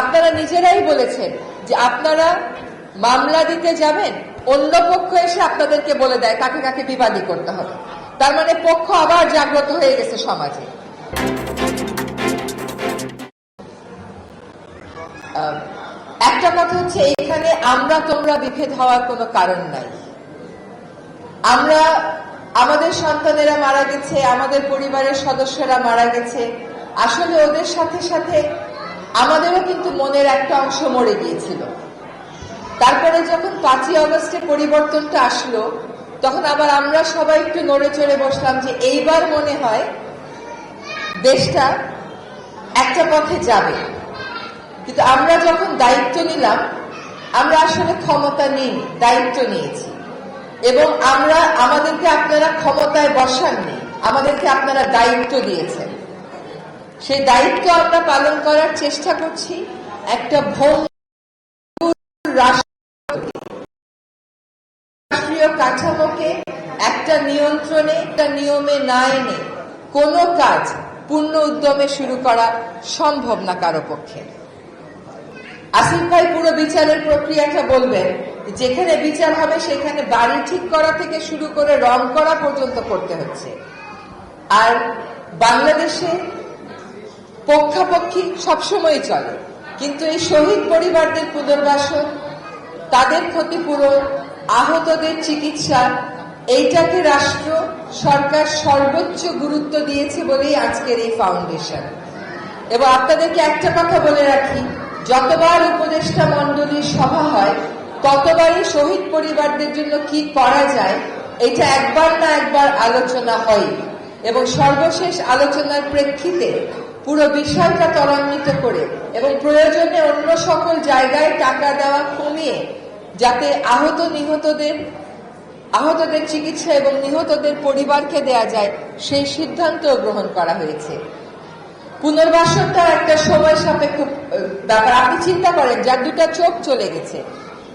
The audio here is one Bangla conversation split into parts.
আপনারা নিজেরাই বলেছেন যে আপনারা মামলা দিতে যাবেন, অন্য পক্ষ এসে আপনাদেরকে বলে দেয় কাকে কাকে বিবাদী করতে হবে। তার মানে পক্ষ আবার জাগ্রত হয়ে গেছে সমাজে। একটা কথা হচ্ছে, এখানে আমরা তোমরা বিভেদ হওয়ার কোনো কারণ নাই। আমরা আমাদের সন্তানেরা মারা গেছে, আমাদের পরিবারের সদস্যরা মারা গেছে। আসলে ওদের সাথে সাথে আমাদেরও কিন্তু মনের একটা অংশ মরে গিয়েছিল। তারপরে যখন পাঁচই অগস্টে পরিবর্তনটা আসলো, তখন আবার আমরা সবাই একটু নড়ে চড়ে বসলাম যে এইবার মনে হয় দেশটা একটা পথে যাবে। কিন্তু আমরা যখন দায়িত্ব নিলাম, আমরা আসলে ক্ষমতা নিইনি দায়িত্ব নিয়েছি। এবং আমরা, আমাদেরকে আপনারা ক্ষমতায় বসাননি, আমাদেরকে আপনারা দায়িত্ব দিয়েছেন। সেই দায়িত্ব আমরা পালন করার চেষ্টা করছি। একটা রাষ্ট্রীয় কাঠামোকে একটা নিয়ন্ত্রণে, একটা নিয়মে না এনে কোনো কাজ পূর্ণ উদ্যমে শুরু করা সম্ভব না কারও পক্ষে। আসিফ ভাই পুরো বিচারের প্রক্রিয়াটা বলবেন, যেখানে বিচার হবে সেখানে বাড়ি ঠিক করা থেকে শুরু করে রং করা পর্যন্ত করতে হচ্ছে। আর বাংলাদেশে পক্ষাপক্ষি সবসময় চলে। কিন্তু এই শহীদ পরিবারদের পুনর্বাসন, তাদের ক্ষতিপূরণ, আহতদের চিকিৎসা, এইটাকে রাষ্ট্র, সরকার সর্বোচ্চ গুরুত্ব দিয়েছে বলেই আজকের এই ফাউন্ডেশন। এবং আপনাদেরকে একটা কথা বলে রাখি, যতবার উপদেষ্টা মন্ডলীর সভা হয়, ততবারই শহীদ পরিবারদের জন্য কি করা যায়, এটা একবার না একবার আলোচনা হয়। এবং সর্বশেষ আলোচনার প্রেক্ষিতে পুরো বিষয়টা ত্বরান্বিত করে এবং প্রয়োজনে অন্য সকল জায়গায় টাকা দেওয়া কমিয়ে যাতে আহত নিহতদের, আহতদের চিকিৎসা এবং নিহতদের পরিবারকে দেয়া যায়, সেই সিদ্ধান্ত গ্রহণ করা হয়েছে। পুনর্বাসনটা একটা সময় সাপেক্ষ ব্যাপার। আপনি চিন্তা করেন, যার দুটা চোখ চলে গেছে,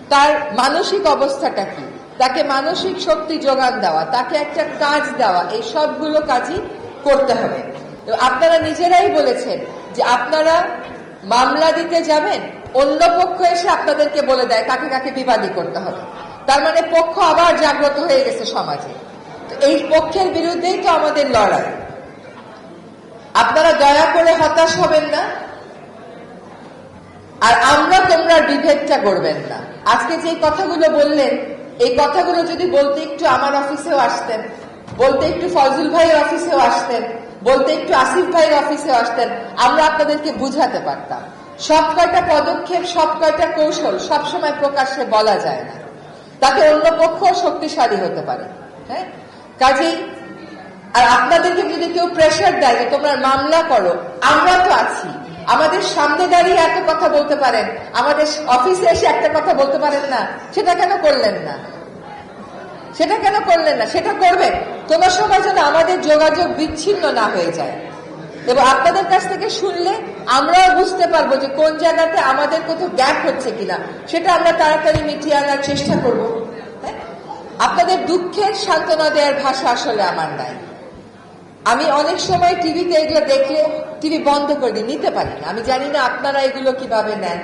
তার মানসিক অবস্থাটা কি? তাকে মানসিক শক্তি যোগান দেওয়া, তাকে একটা কাজ দেওয়া, এই সবগুলো কাজই করতে হবে। আপনারা নিজেরাই বলেছেন যে আপনারা মামলা দিতে যাবেন, অন্য পক্ষ এসে আপনাদেরকে বলে দেয় কাকে কাকে বিবাদী করতে হবে। তার মানে পক্ষ আবার জাগ্রত হয়ে গেছে সমাজে। এই পক্ষের বিরুদ্ধেই তো আমাদের লড়াই। আপনারা দয়া করে হতাশ হবেন না। আর আমরা তোমরা বিভেদটা করবেন না। আজকে যে কথাগুলো বললেন, এই কথাগুলো যদি বলতে একটু আমার অফিসেও আসতেন, বলতে একটু ফজল ভাইয়ের অফিসেও আসতেন বলতে একটু আসিফ ভাইয়ের অফিসে আসতেন, আমরা আপনাদেরকে বুঝাতে পারতাম। সব কয়টা পদক্ষেপ, সব কয়টা কৌশল সবসময় প্রকাশ্যে বলা যায় না। তাতে অন্য পক্ষ শক্তিশালী হতে পারে হ্যাঁ? কাজেই, আর আপনাদেরকে যদি কেউ প্রেশার দেয় যে তোমরা মামলা করো, আমরা তো আছি। আমাদের সামনে দাঁড়িয়ে এত কথা বলতে পারেন, আমাদের অফিসে এসে একটা কথা বলতে পারেন না, সেটা কেন করলেন না? সেটা কেন করলেন না? সেটা করবেন কোন সময় যেন আমাদের যোগাযোগ বিচ্ছিন্ন না হয়ে যায়। এবং আপনাদের কাছ থেকে শুনলে আমরাও বুঝতে পারব যে কোন জায়গাতে আমাদের কোথাও গ্যাপ হচ্ছে কিনা। সেটা আমরা তাড়াতাড়ি মিটিয়ে আনার চেষ্টা করব। হ্যাঁ? আপনাদের দুঃখের সান্ত্বনা দেওয়ার ভাষা আসলে আমার নাই। আমি অনেক সময় টিভিতে এগুলো দেখলে টিভি বন্ধ করে দিই, নিতে পারি না। আমি জানি না আপনারা এগুলো কীভাবে নেন।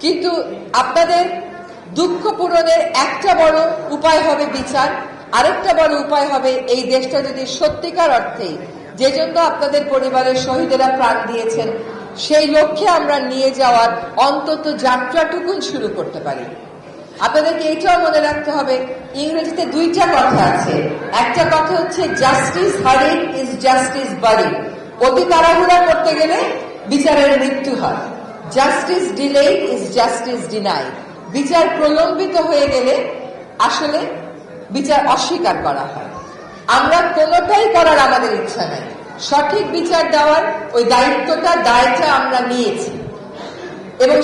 কিন্তু আপনাদের দুঃখ পূরণের একটা বড় উপায় হবে বিচার, আরেকটা বড় উপায় হবে এই দেশটা যদি সত্যিকার অর্থেই যে জন্য আপনাদের পরিবারের শহীদেরা প্রাণ দিয়েছেন, সেই লক্ষ্যে আমরা নিয়ে যাওয়ার অন্তত যাত্রাটুকুন শুরু করতে পারি। আপনাদেরকে এটাও মনে রাখতে হবে, ইংরেজিতে দুইটা কথা আছে। একটা কথা হচ্ছে জাস্টিস হারিং ইজ জাস্টিস বাড়ি অতি তাড়াহুড়া করতে গেলে বিচারের মৃত্যু হয়। Justice delay is justice deny বিচার প্রলম্বিত হয়ে গেলে আসলে বিচার অস্বীকার করা হয়। আমরা কোনোটাই করার আমাদের ইচ্ছা নাই। সঠিক বিচার দেওয়ার ওই দায়িত্বটা, দায়টা আমরা নিয়েছি। এবং